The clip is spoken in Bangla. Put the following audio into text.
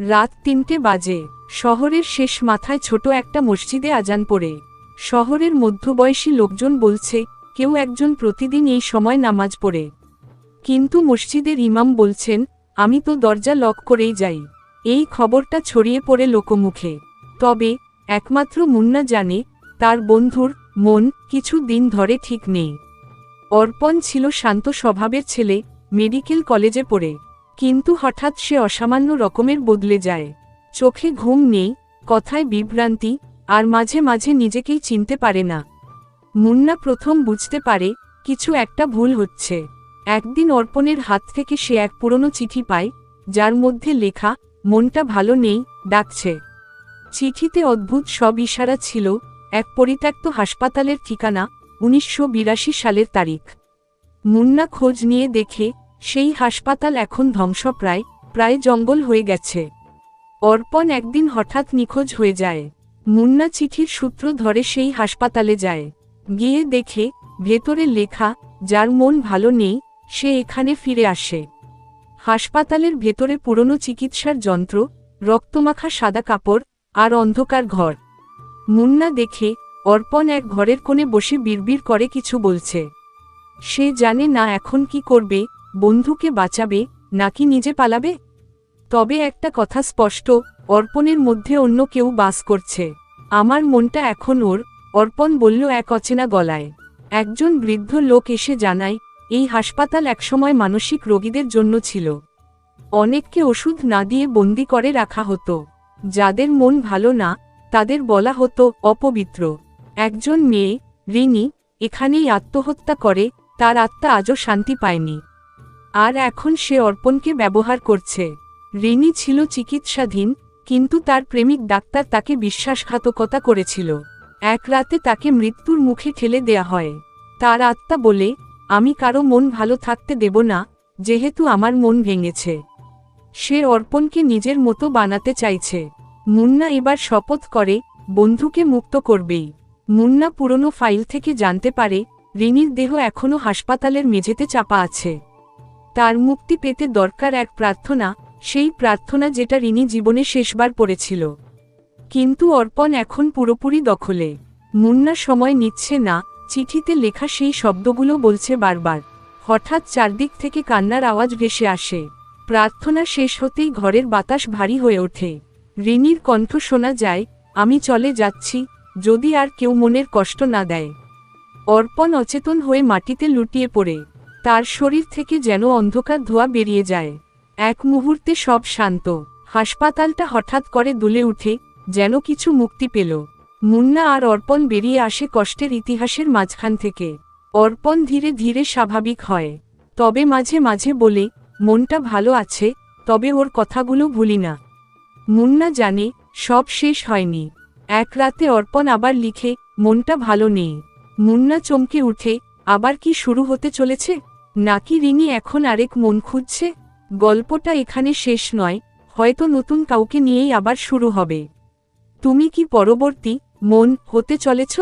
রাত তিনটে বাজে। শহরের শেষ মাথায় ছোট একটা মসজিদে আজান পড়ে। শহরের মধ্যবয়সী লোকজন বলছে, কেউ একজন প্রতিদিন এই সময় নামাজ পড়ে। কিন্তু মসজিদের ইমাম বলছেন, আমি তো দরজা লক করেই যাই। এই খবরটা ছড়িয়ে পড়ে লোকমুখে। তবে, একমাত্র মুন্না জানে, তার বন্ধুর মন কিছু দিন ধরে ঠিক নেই। অর্পণ ছিল শান্ত স্বভাবের ছেলে, মেডিকেল কলেজে পড়ে। কিন্তু হঠাৎ সে অসামান্য রকমের বদলে যায়। চোখে ঘুম নেই, কথায় বিভ্রান্তি, আর মাঝে মাঝে নিজেকেই চিনতে পারে না। মুন্না প্রথম বুঝতে পারে, কিছু একটা ভুল হচ্ছে। একদিন অর্পণের হাত থেকে সে এক পুরনো চিঠি পায়, যার মধ্যে লেখা, মনটা ভালো নেই ডাকছে। চিঠিতে অদ্ভুত সব ইশারা ছিল, এক পরিত্যক্ত হাসপাতালের ঠিকানা, উনিশশো বিরাশি সালের তারিখ। মুন্না খোঁজ নিয়ে দেখে সেই হাসপাতাল এখন ধ্বংসপ্রায়, প্রায় জঙ্গল হয়ে গেছে। অর্পণ একদিন হঠাৎ নিখোঁজ হয়ে যায়। মুন্না চিঠির সূত্র ধরে সেই হাসপাতালে যায়। গিয়ে দেখে, ভেতরে লেখা, যার মন ভালো নেই, সে এখানে ফিরে আসে। হাসপাতালের ভেতরে পুরনো চিকিৎসার যন্ত্র, রক্তমাখা সাদা কাপড় আর অন্ধকার ঘর। মুন্না দেখে, অর্পণ এক ঘরের কোণে বসে বিড়বিড় করে কিছু বলছে। সে জানে না এখন কি করবে বন্ধুকে বাঁচাবে নাকি নিজে পালাবে? তবে একটা কথা স্পষ্ট, অর্পণের মধ্যে অন্য কেউ বাস করছে। আমার মনটা এখন ওর, অর্পণ বলল এক অচেনা গলায়। একজন বৃদ্ধ লোক এসে জানায়, এই হাসপাতাল একসময় মানসিক রোগীদের জন্য ছিল। অনেককে ওষুধ না দিয়ে বন্দি করে রাখা হতো। যাদের মন ভালো না, তাদের বলা হতো অপবিত্র। একজন মেয়ে, রিনি, এখানেই আত্মহত্যা করে, তার আত্মা আজও শান্তি পায়নি। আর এখন সে অর্পণকে ব্যবহার করছে। রিনি ছিল চিকিৎসাধীন, কিন্তু তার প্রেমিক ডাক্তার তাকে বিশ্বাসঘাতকতা করেছিল। এক রাতে তাকে মৃত্যুর মুখে ঠেলে দেয়া হয়। তার আত্মা বলে, আমি কারও মন ভালো থাকতে দেব না, যেহেতু আমার মন ভেঙেছে। সে অর্পণকে নিজের মতো বানাতে চাইছে। মুন্না এবার শপথ করে, বন্ধুকে মুক্ত করবেই। মুন্না পুরনো ফাইল থেকে জানতে পারে, রিনির দেহ এখনও হাসপাতালের মেঝেতে চাপা আছে। তার মুক্তি পেতে দরকার এক প্রার্থনা, সেই প্রার্থনা যেটা রিনি জীবনে শেষবার পড়েছিল। কিন্তু অর্পণ এখন পুরোপুরি দখলে। মুন্না সময় নিচ্ছে না, চিঠিতে লেখা সেই শব্দগুলো বলছে বারবার। হঠাৎ চারদিক থেকে কান্নার আওয়াজ ভেসে আসে। প্রার্থনা শেষ হতেই ঘরের বাতাস ভারী হয়ে ওঠে। রিনির কণ্ঠ শোনা যায়, আমি চলে যাচ্ছি, যদি আর কেউ মনের কষ্ট না দেয়। অর্পণ অচেতন হয়ে মাটিতে লুটিয়ে পড়ে। তার শরীর থেকে যেন অন্ধকার ধোয়া বেরিয়ে যায়। এক মুহূর্তে সব শান্ত। হাসপাতালটা হঠাৎ করে দুলে উঠে, যেন কিছু মুক্তি পেল। মুন্না আর অর্পণ বেরিয়ে আসে কষ্টের ইতিহাসের মাঝখান থেকে। অর্পণ ধীরে ধীরে স্বাভাবিক হয়। তবে মাঝে মাঝে বলে, মনটা ভালো আছে, তবে ওর কথাগুলো ভুলি না। মুন্না জানে, সব শেষ হয়নি। এক রাতে অর্পণ আবার লিখে, মনটা ভালো নেই। মুন্না চমকে উঠে, আবার কি শুরু হতে চলেছে? নাকি রিনি এখন আরেক মন খুঁজছে? গল্পটা এখানে শেষ নয়, হয়তো নতুন কাউকে নিয়েই আবার শুরু হবে। তুমি কি পরবর্তী মন হতে চলেছ?